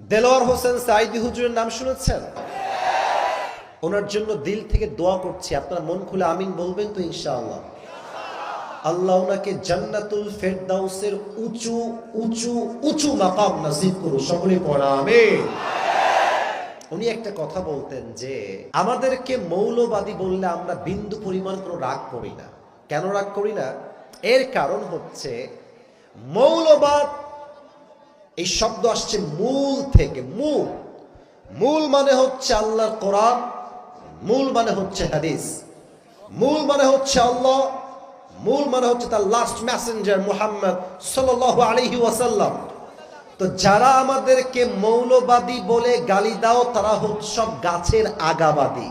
দেলোয়ার হোসেন সাইদি হুজুরের নাম শুনেছেন? ওনার জন্য দিল থেকে দোয়া করছি। আপনারা মন খুলে আমিন বলবেন তো ইনশাআল্লাহ। আল্লাহ ওনাকে জান্নাতুল ফেরদাউসের উঁচু উঁচু উঁচু মাকাম নসিব করুন সকলে পড়া, আমিন। উনি একটা কথা বলতেন যে, আমাদেরকে মৌলবাদী বললে আমরা বিন্দু পরিমাণ কোনো রাগ করি না। কেন রাগ করি না? এর কারণ হচ্ছে মৌলবাদ এই শব্দ আসছে মূল থেকে, মূল। মূল মানে হচ্ছে আল্লাহর কোরআন, মূল মানে হচ্ছে হাদিস। মূল মানে হচ্ছে আল্লাহ, মূল মানে হচ্ছে তার লাস্ট মেসেঞ্জার মুহাম্মদ সাল্লাল্লাহু আলাইহি ওয়াসাল্লাম। তো যারা আমাদেরকে মৌলবাদী বলে গালি দাও, তারা হচ্ছে সব গাছের আগাবাদী।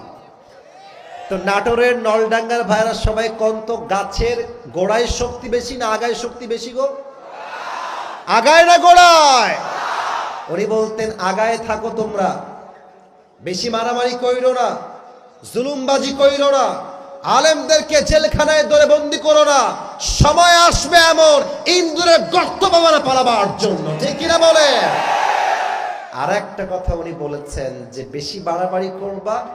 তো নাটোরের নলডাঙ্গার ভাইরা সবাই কন্ত গাছের গোড়ায় শক্তি বেশি না আগায় শক্তি বেশি গো? আগায় না গোড়ায়। উনি বলতেন, আগায় থাকো তোমরা। বেশি মারামারি কইরো না। জুলুমবাজি কইরো না। আলেমদেরকে জেলখানায় ধরে বন্দি করো না। সময় আসবে এমন ইন্দুরের গর্ত বাবানা পালাবার জন্য। ঠিক কিনা বলে? আর একটা কথা উনি বলেছেন যে, বেশি বাড়াবাড়ি করবা,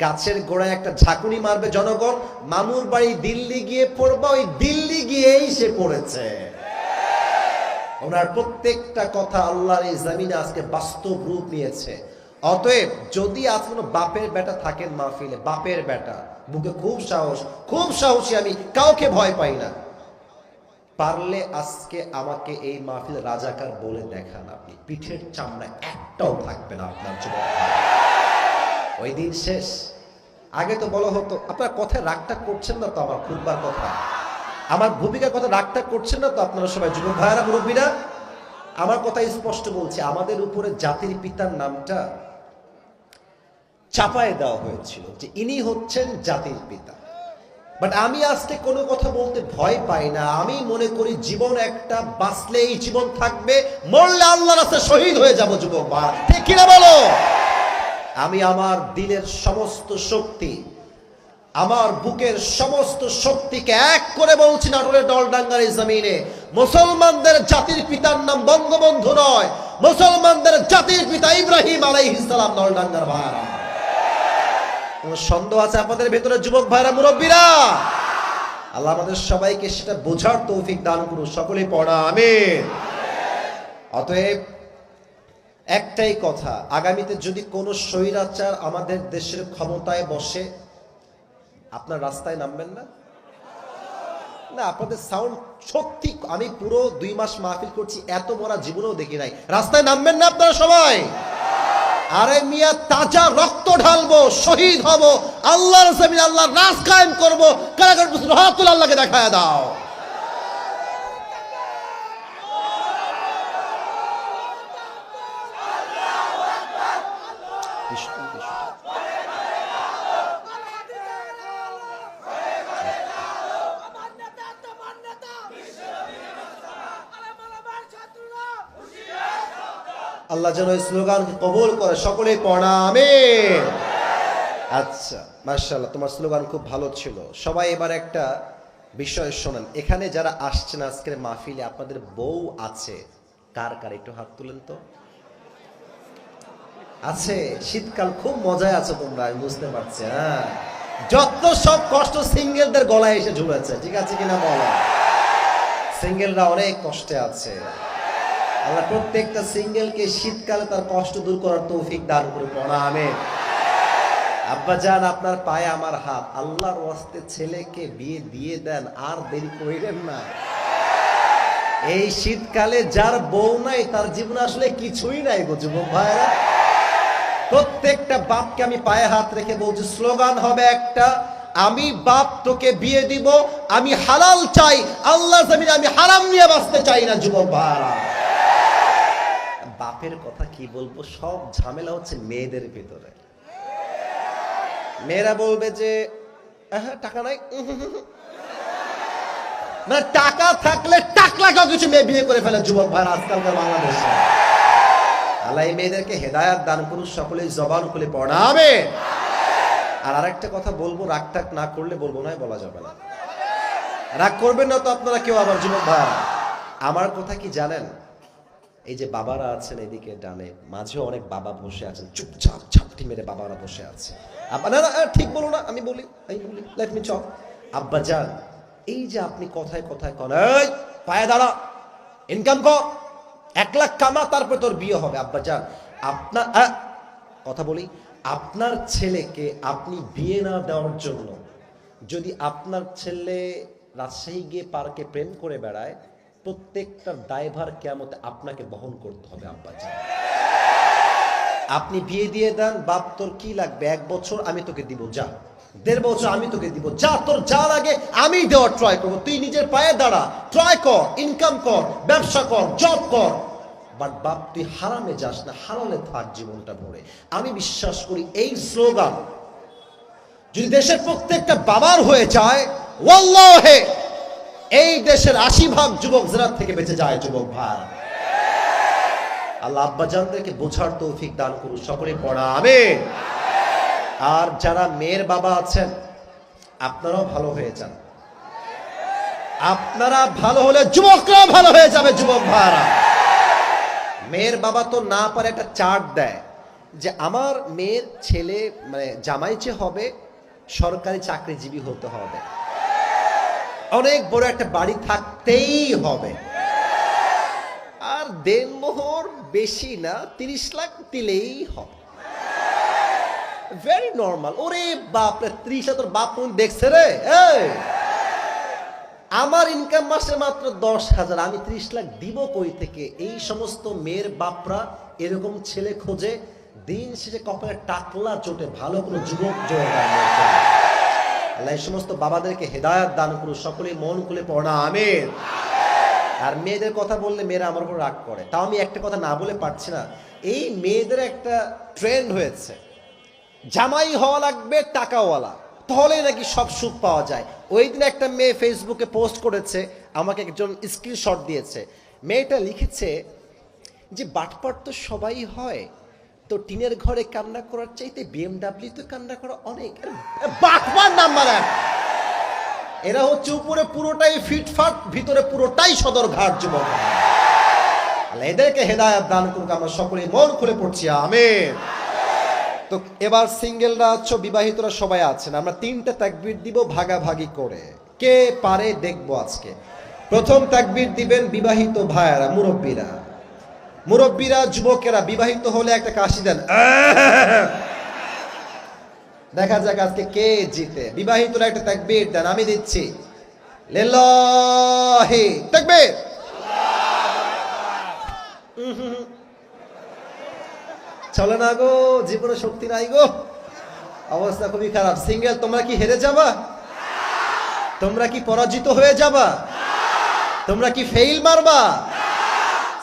গাছের গোড়ায় একটা ঝাঁকুনি মারবে জনগণ। মামুর বাড়ি দিল্লি গিয়ে পড়বা, ওই দিল্লি গিয়েই সে পড়েছে। ওনার প্রত্যেকটা কথা আল্লাহর এই জমিনে আজকে বাস্তব রূপ নিয়েছে। অতএব যদি আজ কোনো বাপের বেটা থাকেন মাহফিলে, বাপের বেটা বুকে খুব সাহস, খুব সাহসী আমি, কাউকে ভয় পাই না। পারলে আজকে আমাকে এই মাহফিল রাজাকার বলে দেখান আপনি। পিঠের চামড়া একটাও থাকবে না আপনার ভাই। ওই দিন শেষ। আগে তো বলা হতো, আপনার কথায় রাগটা করছেন না তো আমার খুববার কথা। আমার ভূমিকার কথা রাগটা করছেন না তো আপনারা সবাই যুবক ভাইয়ারা, মুরব্বীরা? আমার কথা স্পষ্ট বলছি, আমাদের উপরে জাতির পিতার নামটা চাপায় দেওয়া হয়েছিল যে ইনি হচ্ছেন জাতির পিতা। বাট আমি আজকে কোনো কথা বলতে ভয় পাই না, আমি মনে করি জীবন একটা বাঁচলে এই জীবন থাকবে, মরলে আল্লাহ রাস্তায় শহীদ হয়ে যাব যুবক বা ঠিক কিনা বলো? আমি আমার দিলের সমস্ত শক্তি আমার বুকের সমস্ত শক্তিকে এক করে বলছি নাটোরের ডলডাঙ্গার এই জমিনে। মুসলমানদের জাতির পিতার নাম বঙ্গবন্ধু নয়, মুসলমানদের জাতির পিতা ইব্রাহিম আলাইহিস সালাম ডলডাঙ্গার ভাইরা। সন্দেহ আছে আপনাদের ভেতরে, যুবক ভাইরা, মুরব্বীরা? আল্লাহ আমাদের সবাইকে সেটা বোঝার তৌফিক দান করুন সকলেই পড়া, আমিন। অতএব, একটাই কথা, আগামীতে যদি কোনো স্বৈরাচার আমাদের দেশের ক্ষমতায় বসে আপনার রাস্তায় নামবেন না? না, আপনাদের সাউন্ড সত্যি আমি পুরো দুই মাস মাহফিল করছি, এত মরা জীবনেও দেখি নাই। রাস্তায় নামবেন না আপনারা সবাই? আরে মিয়া, তাজা রক্ত ঢালবো, শহীদ হব, আল্লাহর জমিন আল্লাহর রাস কায়েম করব। কারাগার রহাতুল আল্লাহকে দেখায় দাও আমার নেতা তোমার নেতা আরে মালামার ছাত্ররা আল্লাহ যেন এই স্লোগান কবুল করে। সকলে পড়া আমিন। আচ্ছা মার্শাল্লাহ তোমার স্লোগান খুব ভালো ছিল। সবাই এবার একটা বিষয় শোনেন। এখানে যারা আসছেন আজকের মাহফিলে, আপনাদের বউ আছে। কার কার? একটু হাত তুলেন তো। আছে, শীতকাল খুব মজায় আছে তোমরা বুঝতে পারছি হ্যাঁ। যত সব কষ্ট সিঙ্গেলদের গলায় এসে ঝুলেছে, ঠিক আছে কিনা বলো? সিঙ্গেলরা অনেক কষ্টে আছে। আল্লাহ প্রত্যেকটা সিঙ্গেলকে শীতকালে তার কষ্ট দূর করার তৌফিক দান করে, পড়া আমি আব্বা যান আপনার পায়ে আমার হাত। আল্লাহর ওয়াস্তে ছেলেকে বিয়ে দিয়ে দেন, আর দেরি করিলেন না। এই শীতকালে যার বউ নাই, তার জীবনে আসলে কিছুই নাই গো যুবক ভাইরা প্রত্যেকটা বাপকে আমি পায়ে হাত রেখে বলছি, স্লোগান হবে একটা, আমি বাপ তোকে বিয়ে দিব, আমি হালাল চাই আল্লাহ জমিনে আমি হারাম নিয়ে বাঁচতে চাই না যুবক ভাইরা বাপের কথা কি বলব? সব ঝামেলা হচ্ছে মেয়েদের ভিতরে। মেয়েরা বলবে যে আহা, টাকা নাই। না টাকা থাকলে টাকলাকেও কিছু মেয়ে বিয়ে করে ফেলে যুবক ভাই আজকালকার বাংলাদেশে। আল্লাহ এই মেয়েদেরকে হেদায়াত দান করুন সকলে জবান খুলে পড়াবে আর আরেকটা কথা বলব রাগ টাক না করলে বলব না বলা যাবে না। রাগ করবেন না তো আপনারা কেউ আবার যুবক ভাই। আমার কথা কি জানেন? এই যে বাবারা আছেন এদিকে ডানে মাঝেও অনেক বাবা বসে আছেন। চুপচাপ ঝাপটি মেরে বাবারা বসে আছে। আব্বা ঠিক বলো না, আমি বলি আমি বলি লেট মি চক আব্বা, যান। এই যে আপনি কথায় কথায় কন পায়ে দাঁড়া ইনকাম কর, এক লাখ কামা, তারপর তোর বিয়ে হবে। আব্বা, যান। আপনার কথা বলি, আপনার ছেলেকে আপনি বিয়ে না দেওয়ার জন্য যদি আপনার ছেলে রাজশাহী গিয়ে পার্কে প্রেম করে বেড়ায় প্রত্যেকটা দায়ভার কেমতে আপনাকে বহন করতে হবে, আব্বা যান আপনি বিয়ে দিয়ে দেন, বাপ, তোর কি লাগবে? এক বছর আমি তোকে দিব, যা। দেড় বছর আমি তোকে দিব, যা। তোর যা লাগে আমি দেওয়ার ট্রাই করব। তুই নিজের পায়ে দাঁড়া। ট্রাই কর ইনকাম কর, ব্যবসা কর জব কর। বাট বাপ, তুই হারামে যাস না। হারালে থাক জীবনটা ভরে। আমি বিশ্বাস করি এই স্লোগান যদি দেশের প্রত্যেকটা বাবার হয়ে যায়, ওয়াল্লাহে! এই দেশের আশি ভাগ যুবক জেরাত থেকে বেঁচে যায় যুবক ভাই। আল্লাহ আব্বাজানদেরকে বোঝার তৌফিক দান করুন, সকলে পড়া, আমিন। আর যারা মেয়ের বাবা আছেন, আপনারাও ভালো হয়ে যান। আপনারা ভালো হলে যুবকরা ভালো হয়ে যাবে, যুবক ভাইরা। মেয়ের বাবা তো না পারে একটা চার্ট দেয় যে আমার মেয়ের ছেলে মানে জামাই যে হবে, সরকারি চাকরিজীবী হতে হবে। অনেক বড় একটা বাড়ি থাকতেই হবে। আর দেনমোহর বেশি না, তিরিশ লাখ দিলেই হবে। ভেরি নর্মাল ওরে বাপরে ত্রিশ লাখ বাপ কোন দেখছে রে আমার ইনকাম মাসে মাত্র দশ হাজার, আমি ত্রিশ লাখ দিব কই থেকে? এই সমস্ত মেয়ের বাপরা এরকম ছেলে খোঁজে, দিন শেষে কপালে টাকলা চোটে ভালো কোনো যুবক জোগাড়। আল্লাহ এই সমস্ত বাবাদেরকে হেদায়াত দান করুন সকলেই মন খুলে পড়া আমের আর মেয়েদের কথা বললে মেয়েরা আমার উপর রাগ করে। তাও আমি একটা কথা না বলে পারছি না। এই মেয়েদের একটা ট্রেন্ড হয়েছে। জামাই হওয়া লাগবে, টাকাওয়ালা। তাহলেই নাকি সব সুখ পাওয়া যায়। ওই দিন একটা মেয়ে ফেসবুকে পোস্ট করেছে, আমাকে একজন স্ক্রিনশট দিয়েছে। মেয়েটা লিখেছে যে, বাটপাট তো সবাই হয়। তো টিনের ঘরে কান্না করার চাইতে বিএমডাব্লিউ তো কান্না করা অনেক। বাটপার নাম্বার এক এরা হচ্ছে উপরে পুরোটাই ফিটফাট, ভিতরে পুরোটাই সদর ঘাট যুবক। এদেরকে হেদায়াত দান করুক, আমরা সকলে মন খুলে পড়ছি, আমেন। তো এবার সিঙ্গেলরা আছো, বিবাহিতরা সবাই আছেন, আমরা তিনটে তাকবির দিব ভাগাভাগি করে। কে পারে দেখব আজকে। প্রথম তাকবির দিবেন বিবাহিত ভাইয়ারা, মুরব্বীরা। মুরব্বীরা, যুবকেরা বিবাহিত হলে একটা কাশি দেন। দেখা যাক আজকে কে জিতে। বিবাহিতরা একটা তাকবীর দেন, আমি দিচ্ছি। চলে না গো, জীবনে শক্তি নাই গো। অবস্থা খুবই খারাপ। সিঙ্গেল, তোমরা কি হেরে যাবা? তোমরা কি পরাজিত হয়ে যাবা? তোমরা কি ফেইল মারবা?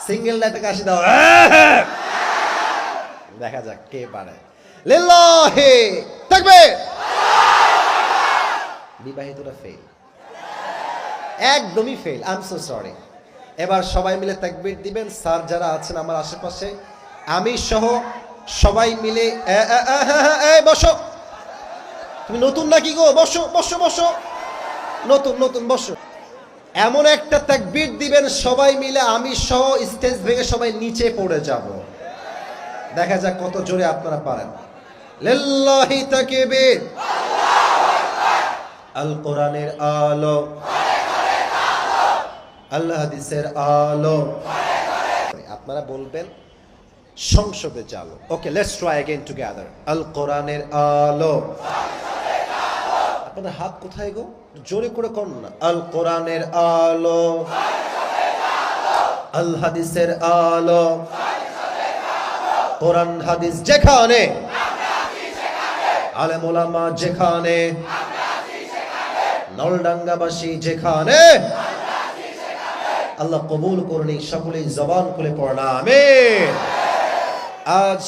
সিঙ্গেল একটা কাশি দাও। দেখা যাক কে পারে। লিল্লাহি তাকবীর বিবাহিতরা ফেল একদমই fail I am so sorry এবার সবাই মিলে তাকবীর দিবেন স্যার যারা আছেন আমার আশেপাশে আমি সহ সবাই মিলে হ্যাঁ, হ্যাঁ, বসো। তুমি নতুন নাকি গো? বসো বসো বসো। নতুন নতুন বসো। এমন একটা তাকবীর দিবেন সবাই মিলে আমি সহ স্টেজ ভেঙে সবাই নিচে পড়ে যাব দেখা যাক কত জোরে আপনারা পারেন লিল্লাহি তাকবীর আল কোরআনের আলো আল্লাহ হাদিসের আলো আপনারা বলবেন সংসদে চালো okay let's try again together আল কোরআনের আলো আপনাদের হাত কোথায় গো জোরে করে কর না আল কোরআনের আলো। আল হাদিসের আলো। কোরআন হাদিস যেখানে, আলেমুলামা যেখানে, নলডাঙ্গাবাসী যেখানে, আল্লাহ কবুল করুন সকলেই জবান খুলে পড়না আমি আজ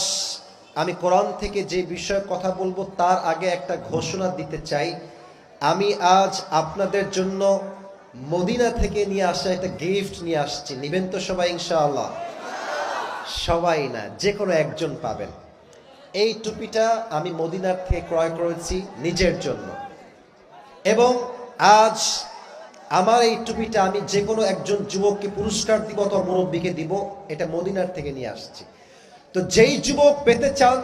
আমি কোরআন থেকে যে বিষয়ে কথা বলব, তার আগে একটা ঘোষণা দিতে চাই। আমি আজ আপনাদের জন্য মদিনা থেকে নিয়ে আসা একটা গিফট নিয়ে আসছি। নিবেন তো সবাই, ইনশাআল্লাহ। সবাই না যে কোনো একজন পাবেন। এই টুপিটা আমি মদিনার থেকে ক্রয় করেছি নিজের জন্য। এবং আজ আমার এই টুপিটা আমি যে কোনো একজন যুবককে পুরস্কার দিব অথবা মুরব্বীকে দিব, এটা মদিনার থেকে নিয়ে আসছি। তো যেই যুবক পেতে চান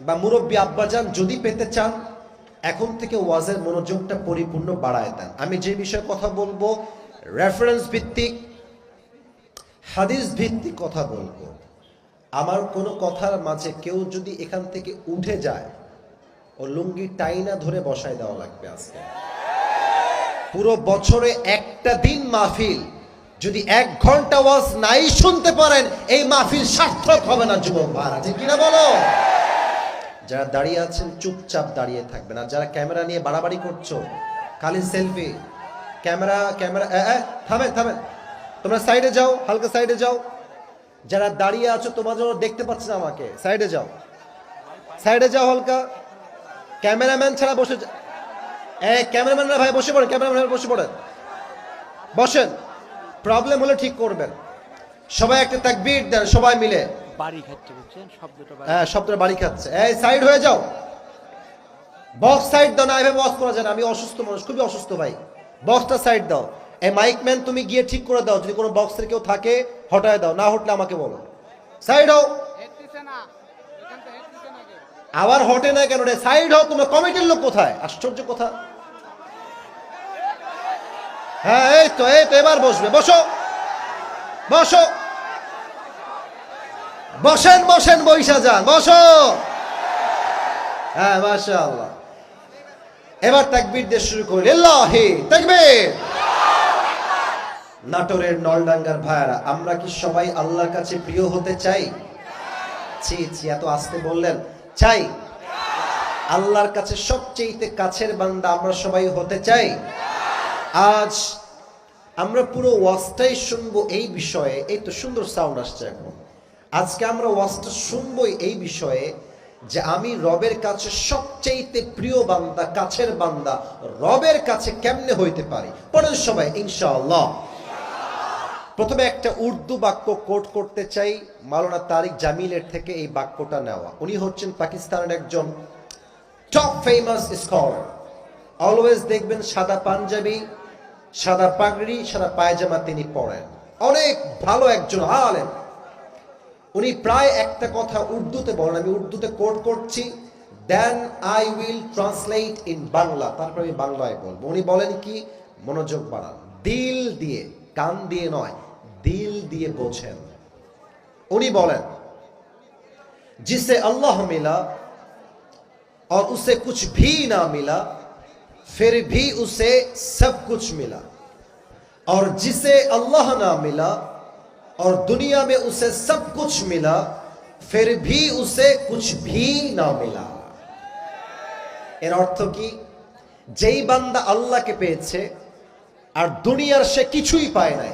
বা মুরব্বী আব্বাজান যদি পেতে চান এখন থেকে ওয়াজের মনোযোগটা পরিপূর্ণ বাড়ায় দেন। আমি যে বিষয়ে কথা বলব রেফারেন্স ভিত্তিক হাদিস ভিত্তিক কথা বলব। আমার কোনো কথার মাঝে কেউ যদি এখান থেকে উঠে যায়, ও লুঙ্গি টাইনা ধরে বসায় দেওয়া লাগবে আজকে। পুরো বছরে একটা দিন মাহফিল, যদি এক ঘণ্টা ওয়াজ নাই শুনতে পারেন, এই মাহফিল সার্থক হবে না, যুবক ভাড়া ঠিক কিনা বলো? যারা দাঁড়িয়ে আছেন, চুপচাপ দাঁড়িয়ে থাকবেন। আর যারা ক্যামেরা নিয়ে বাড়াবাড়ি করছ, খালি সেলফি ক্যামেরা ক্যামেরা থামেন থামেন তোমরা সাইডে যাও, হালকা সাইডে যাও। যারা দাঁড়িয়ে আছো, তোমার জন্য দেখতে পাচ্ছে না আমাকে। সাইডে যাও। সাইডে যাও হালকা। ক্যামেরাম্যান ছাড়া বসে যা- ক্যামেরাম্যানরা ভাই, বসে পড়েন, ক্যামেরাম্যান বসে পড়েন। বসেন। প্রবলেম হলে ঠিক করবেন। সবাই একটা তাকবীর দেন, সবাই মিলে। বাড়ি খাচ্ছে বুঝছেন? শব্দটা হ্যাঁ শব্দটা বাড়ি খাচ্ছে। এই, সাইড হয়ে যাও। বক্স সাইড দাও না, এভাবে বক্স করা যায় না। আমি অসুস্থ মানুষ, খুবই অসুস্থ ভাই। বক্সটা সাইড দাও। এই মাইক ম্যান তুমি গিয়ে ঠিক করে দাও। যদি কোনো বক্সের কেউ থাকে, হটায় দাও। না হটলে আমাকে বলো। সাইড হও। আবার হটে না কেন রে? সাইড হও, তোমার কমিটির লোক কোথায়? আশ্চর্য কথা। হ্যাঁ এই তো এই তো, এবার বসবে। বসো। বসো। বসেন বসেন বৈশা যান, বসো। হ্যাঁ মাশাআল্লাহ। এবার তাকবীর দিয়ে শুরু করি। তাকবীর। নাটোরের নলডাঙ্গার ভাইয়ারা, আমরা কি সবাই আল্লাহর কাছে প্রিয় হতে চাই? ছি ছি, এত আসতে বললেন। চাই। আল্লাহর কাছে সবচেয়ে কাছের বান্দা আমরা সবাই হতে চাই। আজ আমরা পুরো ওয়াজটাই শুনব এই বিষয়ে। এই তো সুন্দর সাউন্ড আসছে এখন। আজকে আমরা ওয়াজটা শুনবোই এই বিষয়ে যে আমি রবের কাছে সবচেয়ে প্রিয় বান্দা, কাছের বান্দা, রবের কাছে কেমনে হইতে পারি? পড়েন সবাই, ইনশাআল্লাহ। প্রথমে একটা উর্দু বাক্য কোট করতে চাই, মাওলানা তারিক জামিলের থেকে এই বাক্যটা নেওয়া। উনি হচ্ছেন পাকিস্তানের একজন টপ ফেমাস স্কলার অলওয়েজ দেখবেন সাদা পাঞ্জাবি, সাদা পাগড়ি, সাদা পায়জামা তিনি পরেন। অনেক ভালো একজন আলেম। উনি প্রায় একটা কথা উর্দুতে বলেন আমি উর্দুতে কোট করছি then I will translate in Bangla তারপর আমি বাংলায় বলবো উনি বলেন কি মনোযোগ বাড়ান দিল দিয়ে কান দিয়ে নয় দিল দিয়ে বোঝেন উনি বলেন जिसे अल्लाह मिला और उसे कुछ भी ना मिला फिर भी उसे सब कुछ मिला और जिसे अल्लाह ना मिला और दुनिया में उसे सब कुछ मिला फिर भी उसे कुछ भी ना मिला এর অর্থ কি যেই বান্দা আল্লাহকে পেয়েছে আর দুনিয়ার সে কিছুই পায় নাই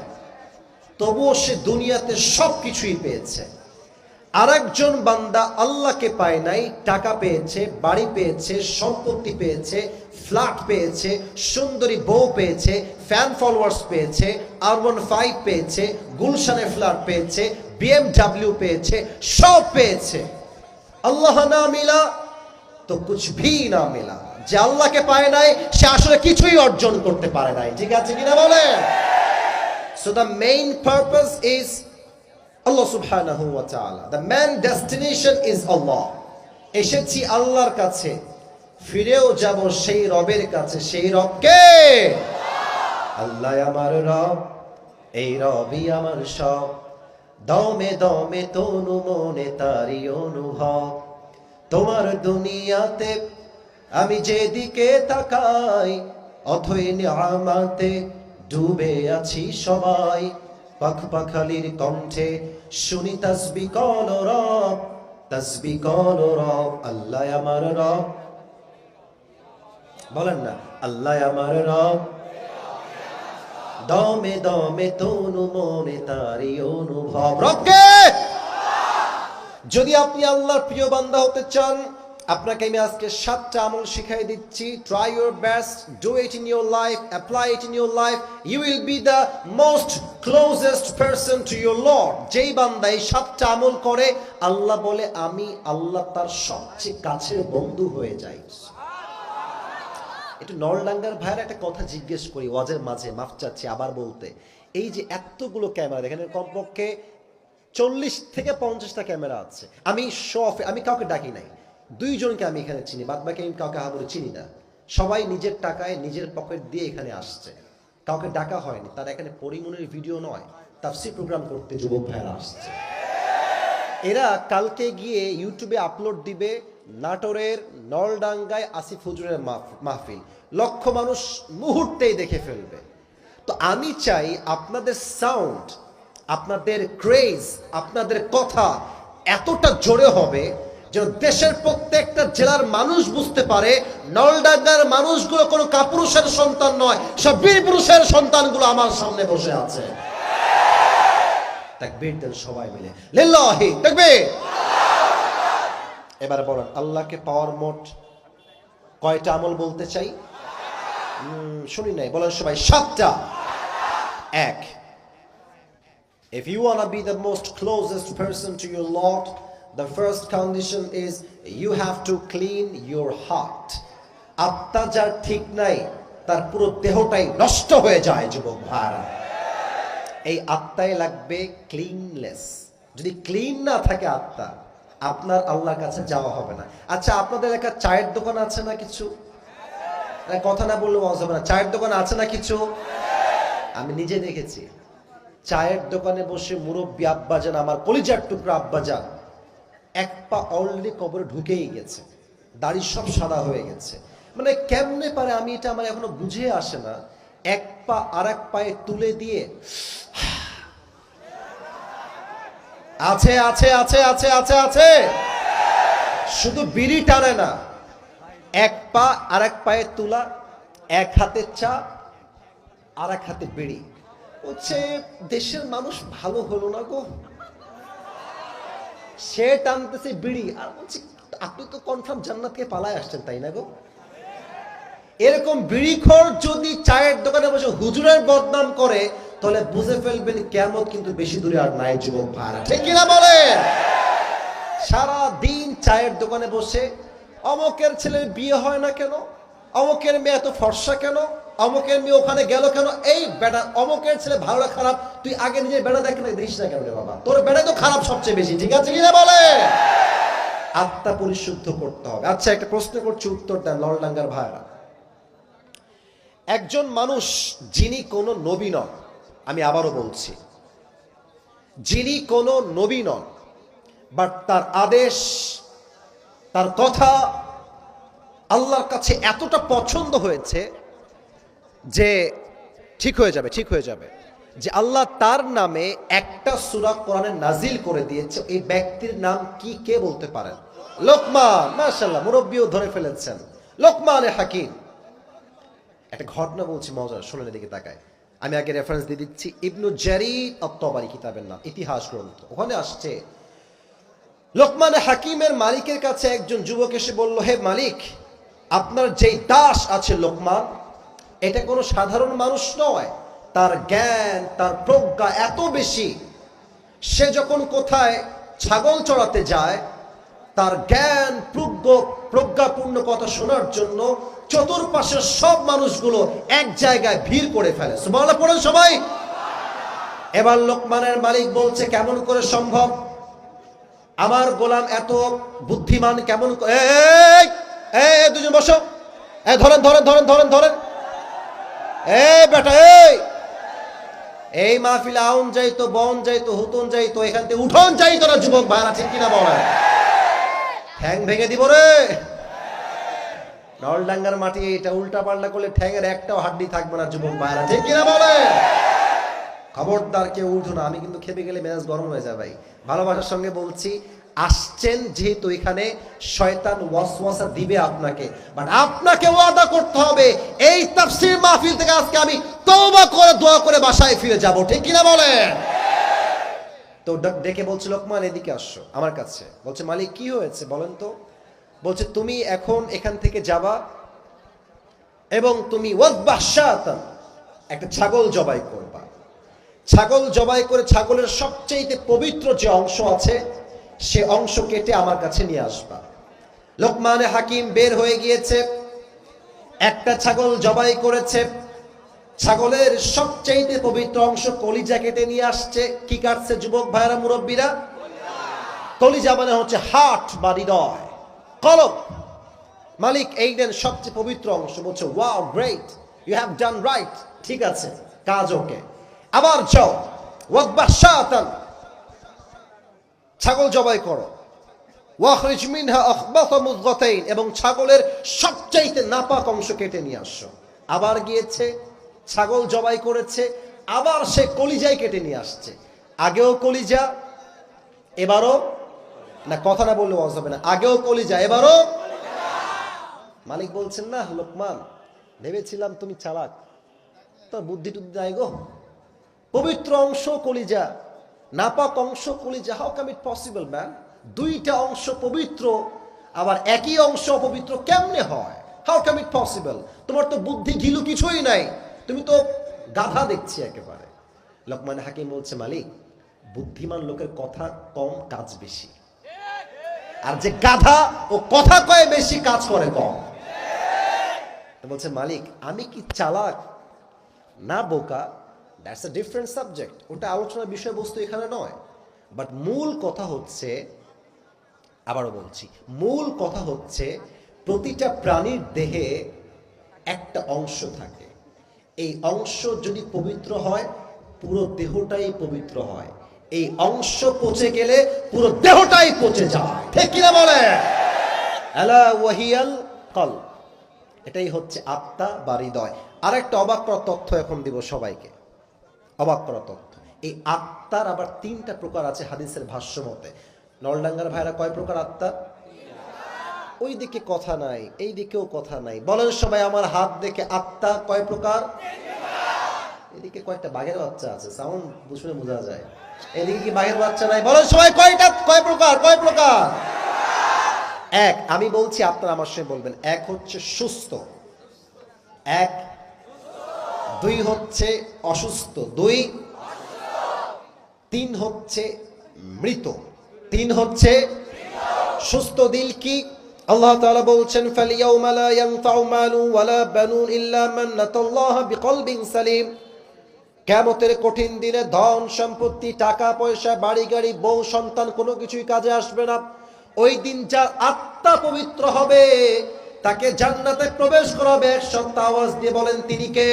তবুও সে দুনিয়াতে সব কিছুই পেয়েছে আরেকজন বান্দা আল্লাহকে পায় নাই, টাকা পেয়েছে, বাড়ি পেয়েছে, সম্পত্তি পেয়েছে, ফ্ল্যাট পেয়েছে, সুন্দরী বউ পেয়েছে ফ্যান ফলোয়ার্স পেয়েছে আর ওয়ান ফাইভ পেয়েছে গুলশানের ফ্ল্যাট পেয়েছে বিএমডাব্লিউ পেয়েছে, সব পেয়েছে। আল্লাহ না মিলা তো কুছ ভি না মিলা। যে আল্লাহকে পায় নাই, সে আসলে কিছুই অর্জন করতে পারে নাই। ঠিক আছে কিনা বলেন? So the main purpose is Allah subhanahu wa ta'ala. The main destination is Allah. এসেছি আল্লাহর কাছে। ফিরেও যাব সেই রবের কাছে। সেই রবকে আল্লাহ আমার রব। এই রবই আমার সব। দমে দমে তনু মনে তারি অনুভব। তোমার দুনিয়াতে আমি যেদিকে তাকাই, অথই নিয়ামাতে ডুবে আছি সবাই। পাখ পাখালির কণ্ঠে শুনি তসবি কল রব, তসবি কল রব, আল্লাহ আমার রব। বলেন না, আল্লাহ আমার রব। দমে দমে তনু মনে তারি অনুভব। রবকে! যদি আপনি আল্লাহর প্রিয় বান্দা হতে চান আপনাকে আমি আজকে সাতটা আমল শিখাই দিচ্ছি। Try your best do it in your life apply it in your life you will be the most closest person to your lord যেই বান্দা এই সাতটা আমল করে, আল্লাহ বলে, আমি আল্লাহ তার সবচেয়ে কাছের বন্ধু হয়ে যাই। একটু নলডাঙ্গার ভাইয়ের একটা কথা জিজ্ঞেস করি, ওয়াজের মাঝে, মাফ চাচ্ছি আবার বলতে। এই যে এতগুলো ক্যামেরা, দেখেন কমপক্ষে চল্লিশ থেকে পঞ্চাশটা ক্যামেরা আছে। আমি শফ আমি কাউকে ডাকি নাই। দুইজনকে আমি এখানে চিনি বাদ বাকি আমি কাউকে হাবুরে চিনি না। সবাই নিজের টাকায় নিজের পকেট দিয়ে এখানে আসছে। কাউকে ডাকা হয়নি, তার এখানে পরিমনের ভিডিও নয় তাফসি প্রোগ্রাম করতে যুবক ভাইয়েরা আসছে। এরা কালকে গিয়ে ইউটিউবে আপলোড দিবে নাটোরের নলডাঙ্গায় আসিফ হুজুরের মাহফ- মাহফিল। লক্ষ মানুষ মুহূর্তেই দেখে ফেলবে। তো আমি চাই আপনাদের সাউন্ড আপনাদের ক্রেজ আপনাদের কথা এতটা জোরে হবে যেন দেশের প্রত্যেকটা জেলার মানুষ বুঝতে পারে নলডাঙ্গার মানুষগুলো কোনো কাপুরুষের সন্তান নয় সব বীর পুরুষের সন্তানগুলো আমার সামনে বসে আছে। তাকবীর সবাই মিলে। লিল্লাহি তাকবীর। এবার বলেন আল্লাহকে পাওয়ার মোট কয়টা আমল বলতে চাই? শুনি নাই বলেন সবাই সাতটা। এক If you want to be the most closest person to your Lord, the first condition is you have to clean your heart. আত্মা যার ঠিক নাই, তার পুরো দেহটাই নষ্ট হয়ে যায়, যুবক ভাইরা। এই আত্মায় লাগবে ক্লিনলেস যদি ক্লিন না থাকে আত্মা, আপনার আল্লাহর কাছে যাওয়া হবে না। আচ্ছা আপনাদের এলাকা চায়ের দোকান আছে না কিছু? কথা না বললে মজা হবে না। চায়ের দোকান আছে না কিছু? আমি নিজে দেখেছি। চায়ের দোকানে বসে মুরব্বী আব্বাজান, আমার কলিজার টুকরা আব্বাজান এক পা অলরেডি কবরে ঢুকেই গেছে। দাড়ি সব সাদা হয়ে গেছে। মানে কেমনে পারে আমি এটা আমার এখনও বুঝে আসে না। এক পা আর এক পায়ে তুলে দিয়ে আছে আছে আছে আছে আছে আছে। শুধু বিড়ি টানে না। এক পা আর এক পায়ে তুলা, এক হাতে চা আর এক হাতে বিড়ি। হচ্ছে দেশের মানুষ ভালো হলো না গো। সে টানতেছে বিড়ি। আর বলছি, আপনি তো কনফার্ম জান্নাতকে পালায় আসছেন, তাই না গো? এরকম বিড়িখোর যদি চায়ের দোকানে বসে হুজুরের বদনাম করে, তাহলে বুঝে ফেলবেন কেমন কিন্তু বেশি দূরে আর নাই যুবক ভাড়া ঠিক কিনা বলেন? সারা দিন চায়ের দোকানে বসে, অমকের ছেলের বিয়ে হয় না কেন? অমকের মেয়ে এত ফর্সা কেন? অমকের মেয়ে ওখানে গেল কেন? এই বেটা, অমকের ছেলে ভালো খারাপ। তুই আগে নিজের বেড়া দেখ না দেখিস না কেন রে বাবা? তোর বেড়া তো খারাপ সবচেয়ে বেশি, ঠিক আছে কিনা বলে? আত্মা পরিশুদ্ধ করতে হবে। আচ্ছা একটা প্রশ্ন করছি, উত্তর দেন লড়লাঙ্গার ভাইরা একজন মানুষ যিনি কোনো নবী নন, আমি আবারও বলছি, যিনি কোনো নবী নন বাট তার আদেশ, তার কথা আল্লাহর কাছে এতটা পছন্দ হয়েছে যে ঠিক হয়ে যাবে, ঠিক হয়ে যাবে। যে আল্লাহ তার নামে একটা সুরা কোরআনে নাজিল করে দিয়েছে, এই ব্যক্তির নাম কি কে বলতে পারেন? লোকমান মাশাল্লাহ মুরব্বীও ধরে ফেলেছেন। লোকমান হাকিম। একটা ঘটনা বলছি মজার শোনেন দিকে তাকায়। আমি আগে রেফারেন্স দিয়ে দিচ্ছি, ইবনু জারির অত্তবারি কিতাবের নাম, ইতিহাস গ্রন্থ। ওখানে আসছে, লোকমান হাকিমের মালিকের কাছে একজন যুবক এসে বলল, হে মালিক, আপনার যেই দাস আছে লোকমান এটা কোনো সাধারণ মানুষ নয়। তার জ্ঞান, তার প্রজ্ঞা এত বেশি। সে যখন কোথায় ছাগল চড়াতে যায়, তার জ্ঞান, প্রজ্ঞ, প্রজ্ঞাপূর্ণ কথা শোনার জন্য চতুর্পাশের সব মানুষগুলো এক জায়গায় ভিড় করে ফেলে। সুবহানাল্লাহ, পড়েন সবাই। এবার লোকমানের মালিক বলছে, কেমন করে সম্ভব? আমার গোলাম এত বুদ্ধিমান কেমন দুজন বসো। ধরেন ধরেন ধরেন ধরেন ধরেন। এই আউন বন হুতন এখান থেকে উঠোন যুবক ঠিক কিনা বলে ঠ্যাং ভেঙে দিব রে! নলডাঙ্গার মাটি এটা উল্টা পাল্টা করলে ঠ্যাঙের একটাও হাড্ডি থাকবে না যুবক ভাইরা কিনা বলে খবরদার কেউ উঠো না, আমি কিন্তু খেপে গেলে মেজাজ গরম হয়ে যায় ভাই। ভালোবাসার সঙ্গে বলছি আসছেন যেহেতু এখানে শয়তান ওয়াসওয়াসা দিবে আপনাকে। বাট আপনাকে ওয়াদা করতে হবে, এই তাফসীর মাহফিল থেকে আজকে আমি তওবা করে, দোয়া করে বাসায় ফিরে যাব। ঠিক কিনা বলেন? তো ডাক- বলছে, লোকমান, এদিকে আসছো আমার কাছে। বলছে, মালিক, কি হয়েছে বলেন তো? বলছে, তুমি এখন এখান থেকে যাবা এবং তুমি একটা ছাগল জবাই করবা। ছাগল জবাই করে, ছাগলের সবচেয়ে পবিত্র যে অংশ আছে সে অংশ কেটে আমার কাছে নিয়ে আসবা। লোকমানে হাকিম বের হয়ে গিয়েছে। একটা ছাগল জবাই করেছে। ছাগলের সবচাইতে পবিত্র অংশ কলিজা কেটে নিয়ে আসছে। কি কাটছে যুবক ভাইরা মুরব্বীরা? কলিজা মানে হচ্ছে হার্ট বা হৃদয়। কলব মালিক এই দেন সবচেয়ে পবিত্র অংশ। বলছে wow great you have done right ঠিক আছে, কাজ ওকে। আবার যাও। ওয়াকবা শাতান। ছাগল জবাই করো। এবং ছাগলের সবচাইতে নাপাক অংশ কেটে নিয়ে আসো। আবার গিয়েছে, ছাগল জবাই করেছে, আবার সে কলিজাই কেটে নিয়ে আসছে। আগেও কলিজা, এবারও, না, কথা না বললে ওয়াজ হবে না। আগেও কলিজা, এবারও। মালিক বলছেন, না, লোকমান, ভেবেছিলাম তুমি চালাক। তো বুদ্ধি টুদ্ধি নাই গো। পবিত্র অংশ কলিজা নাপাক অংশ কলিজা how come it possible man দুইটা অংশ পবিত্র, আবার একই অংশ অপবিত্র কেমনে হয়? হাউ কাম ইট পসিবল তোমার তো বুদ্ধি ঘিলু কিছুই নাই। তুমি তো গাধা দেখছি একেবারে। লোকমান হাকিম বলছে, মালিক, বুদ্ধিমান লোকের কথা কম, কাজ বেশি। আর যে গাধা, ও কথা কয় বেশি, কাজ করে কম। বলছে, মালিক, আমি কি চালাক? না বোকা দ্যাটস এ ডিফারেন্ট সাবজেক্ট ওটা আলোচনার বিষয়বস্তু এখানে নয়। বাট মূল কথা হচ্ছে, আবারও বলছি, মূল কথা হচ্ছে প্রতিটা প্রাণীর দেহে একটা অংশ থাকে। এই অংশ যদি পবিত্র হয়, পুরো দেহটাই পবিত্র হয়। এই অংশ পচে গেলে পুরো দেহটাই পচে যায়। ঠিক কিনা বলে? আলা ওয়াহিয়াল কল এটাই হচ্ছে আত্মা বা হৃদয়। আরেকটা অবাক করা তথ্য এখন দিব সবাইকে। অবাক করা তথ্য। এই আত্মার আবার তিনটা প্রকার আছে হাদিসের ভাষ্য মতে। নলডাঙ্গার ভাইরা কয় প্রকার আত্মা? ওই দিকে কথা নাই, এই দিকেও কথা নাই। বলেন সবাই, আমার হাত দেখে আত্মা কয় প্রকার? এদিকে কয়েকটা বাঘের বাচ্চা আছে সাউন্ড শুনে বোঝা যায়। এদিকে কি বাঘের বাচ্চা নাই? বলেন সবাই, কয়টা, কয় প্রকার কয় প্রকার? এক, আমি বলছি, আপনারা আমার সঙ্গে বলবেন, এক হচ্ছে সুস্থ। এক দুই হচ্ছে অসুস্থ, দুই তিন হচ্ছে মৃত, তিন হচ্ছে সুস্থ দিল কি? আল্লাহ তাআলা বলছেন ফালিয়াউমা লা ইয়ানফাউ মালু ওয়ালা বানুন ইল্লা মান আতাল্লাহ বিকলবিন সালিম। কেমতের কঠিন দিনে ধন সম্পত্তি, টাকা, পয়সা, বাড়ি, গাড়ি, বউ, সন্তান কোনো কিছুই কাজে আসবে না। ওই দিন যার আত্মা পবিত্র হবে তাকে জান্নাতে প্রবেশ করাবে, এক আওয়াজ দিয়ে বলেন, তিনি কে?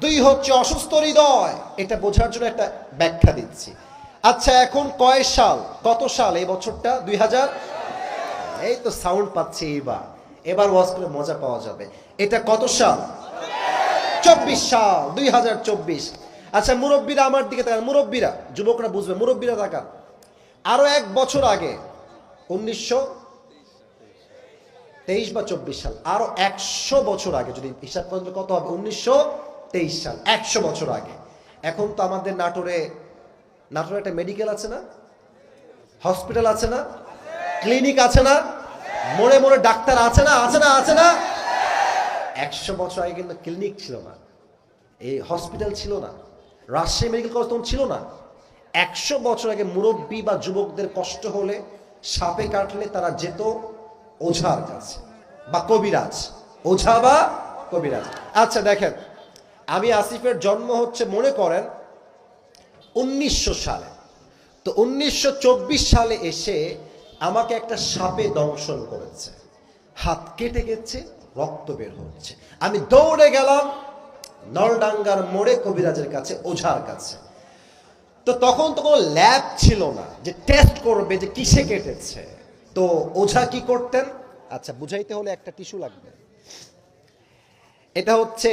দুই হচ্ছে অসুস্থ হৃদয়। এটা বোঝার জন্য একটা ব্যাখ্যা দিচ্ছি। আচ্ছা এখন কয় সাল? কত সাল এই বছরটা? দুই হাজার? এই তো সাউন্ড পাচ্ছি এবার এবার ওয়াজ করে মজা পাওয়া যাবে। এটা কত সাল? চব্বিশ সাল, দুই হাজার চব্বিশ। আচ্ছা মুরব্বীরা আমার দিকে তাকান। মুরব্বীরা, যুবকরা বুঝবে, মুরব্বীরা তাকান। আরও এক বছর আগে, উনিশশো তেইশ বা চব্বিশ সাল। আরও একশো বছর আগে, যদি হিসাব করেন কত হবে? উনিশশো তেইশ সাল, একশো বছর আগে। এখন তো আমাদের নাটোরে নাটোরে একটা মেডিকেল আছে না? হসপিটাল আছে না? ক্লিনিক আছে না? মোড়ে মোড়ে ডাক্তার আছে না? আছে না? আছে না? একশো বছর আগে কিন্তু ক্লিনিক ছিল না। এই হসপিটাল ছিল না। রাজশাহী মেডিকেল কলেজ তখন ছিল না। একশো বছর আগে মুরব্বী বা যুবকদের কষ্ট হলে, সাপে কাটলে তারা যেত ওঝার কাছে বা কবিরাজ। ওঝা বা কবিরাজ। আচ্ছা দেখেন, আমি আসিফের জন্ম হচ্ছে, মনে করেন, উনিশশো সালে। তো উনিশশো চব্বিশ সালে এসে আমাকে একটা সাপে দংশন করেছে। হাত কেটে গেছে, রক্ত বের হচ্ছে। আমি দৌড়ে গেলাম, নলডাঙ্গার মোড়ে কবিরাজের কাছে, ওঝার কাছে। তো তখন তো কোনো ল্যাব ছিল না যে টেস্ট করবে যে কিসে কেটেছে। তো ওঝা কি করতেন? আচ্ছা বুঝাইতে হলে একটা টিস্যু লাগবে। এটা হচ্ছে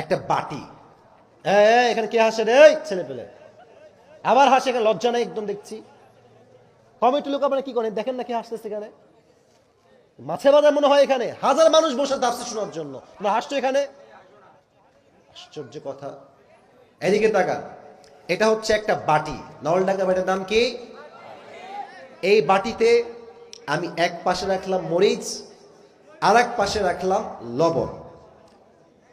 একটা বাটি। এখানে কে হাসে রে? ছেলে পেলে। আবার হাসে, এখানে লজ্জা নাই, একদম দেখছি। কমিটি লোক আপনারা কি করেন? দেখেন না কে হাসতেছে এখানে? মাছে বাজার মনে হয় এখানে। হাজার মানুষ বসে দাসে শোনার জন্য। হাসছো এখানে? আশ্চর্য কথা। এদিকে তাকান। এটা হচ্ছে একটা বাটি। নলডাঙ্গা বাটির নাম কি? এই বাটিতে আমি এক পাশে রাখলাম মরিচ আর এক পাশে রাখলাম লবণ।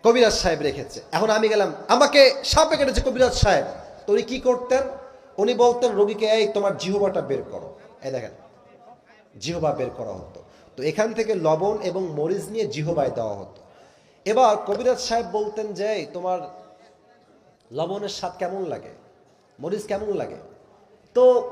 কবিরাজ সাহেব রেখেছে। এখন আমি গেলাম আমাকে সাপে কেটেছে কবিরাজ সাহেব। তো উনি কি করতেন? উনি বলতেন রোগীকে এই তোমার জিহবাটা বের করো। এই দেখেন জিহবা বের করা হতো। তো এখান থেকে লবণ এবং মরিচ নিয়ে জিহবায় দেওয়া হতো। এবার কবিরাজ সাহেব বলতেন যে "এই, তোমার লবণের স্বাদ কেমন লাগে? মরিচ কেমন লাগে? তো